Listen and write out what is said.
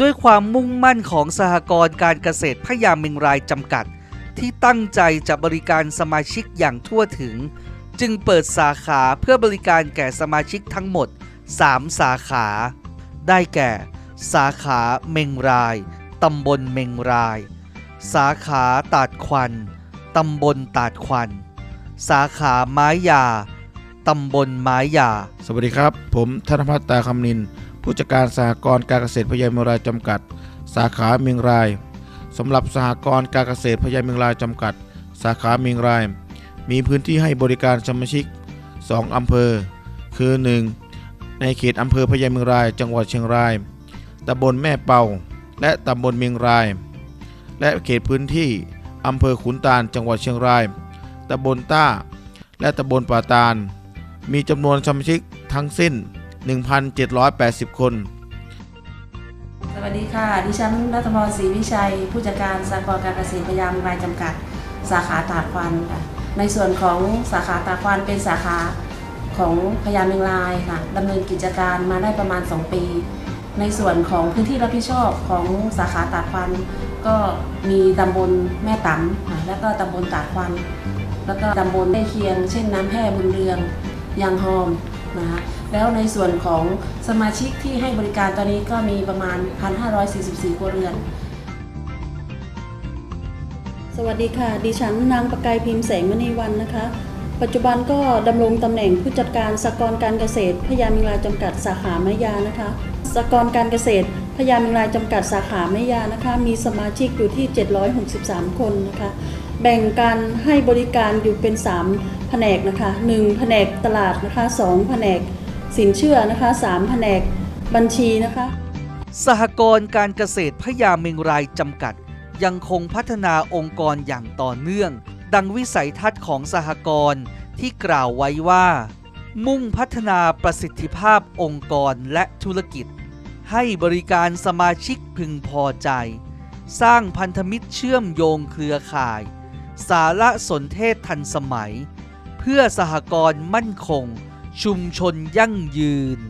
ด้วยความมุ่งมั่นของสหกรณ์การเกษตรพยาเมงรายจำกัด ที่ตั้งใจจะบริการสมาชิกอย่างทั่วถึง จึงเปิดสาขาเพื่อบริการแก่สมาชิกทั้งหมด 3 สาขา ได้แก่ สาขาเมงรายตำบลเมงราย สาขาตาดควันตำบลตาดควัน สาขาไม้ยาตำบลไม้ยา สวัสดีครับ ผมธนพัฒน์ตาคำนิน ผู้จัดการสหกรณ์การเกษตรพญาเมืองรายจำกัด สาขาเมียงรายสำหรับสหกรณ์การเกษตรพญาเมืองรายจำกัด สาขาเมียงราย มีพื้นที่ให้บริการสมาชิก 2 อำเภอ คือ 1. ในเขตอำเภอพญาเมืองราย จังหวัดเชียงรายตำบลแม่เป่า และตำบลเมียงราย และเขตพื้นที่อำเภอขุนตาล จังหวัดเชียงรายตำบลต้า และตำบลป่าตาล มีจำนวนสมาชิกทั้งสิ้น 1,780 คน สวัสดีค่ะ ดิฉันรัตพรศรีวิชัย ผู้จัดการสากลการเกษตรพยามรายจำกัด สาขาตากควันค่ะ ในส่วนของสาขาตากควันเป็นสาขาของพยามเมงรายค่ะดำเนินกิจการมาได้ประมาณ 2 ปี ในส่วนของพื้นที่รับผิดชอบของสาขาตากควันก็มีตำบลแม่ตำค่ะแล้วก็ตำบลตากควัน แล้วก็ตำบลใกล้เคียง เช่นน้ำแพร่บุญเรืองยางหอม นะคะแล้วในส่วนของสมาชิกที่ให้บริการตอนนี้ก็มีประมาณ 1,544 ครัวเรือน สวัสดีค่ะ ดิฉันนางประกายพิมพ์แสงมณีวันนะคะ ปัจจุบันก็ดำรงตำแหน่งผู้จัดการสกรการเกษตรพยามิงราจำกัดสาขาแม่ยานะคะ สหกรณ์การเกษตรพยามิงรายจำกัดสาขาแม่ยานะคะ มีสมาชิกอยู่ที่ 763 คนนะคะ แบ่งการให้บริการอยู่เป็น 3 แผนกนะคะ 1 แผนกตลาดนะคะ 2 แผนกสินเชื่อนะคะ 3 แผนกบัญชีนะคะ สหกรณ์การเกษตรพยาเมงรายจำกัด ยังคงพัฒนาองค์กรอย่างต่อเนื่อง ดังวิสัยทัศน์ของสหกรณ์ที่กล่าวไว้ว่า มุ่งพัฒนาประสิทธิภาพองค์กรและธุรกิจ ให้บริการสมาชิกพึงพอใจ สร้างพันธมิตรเชื่อมโยงเครือข่าย สารสนเทศทันสมัย เพื่อสหกรณ์มั่นคง ชุมชนยั่งยืน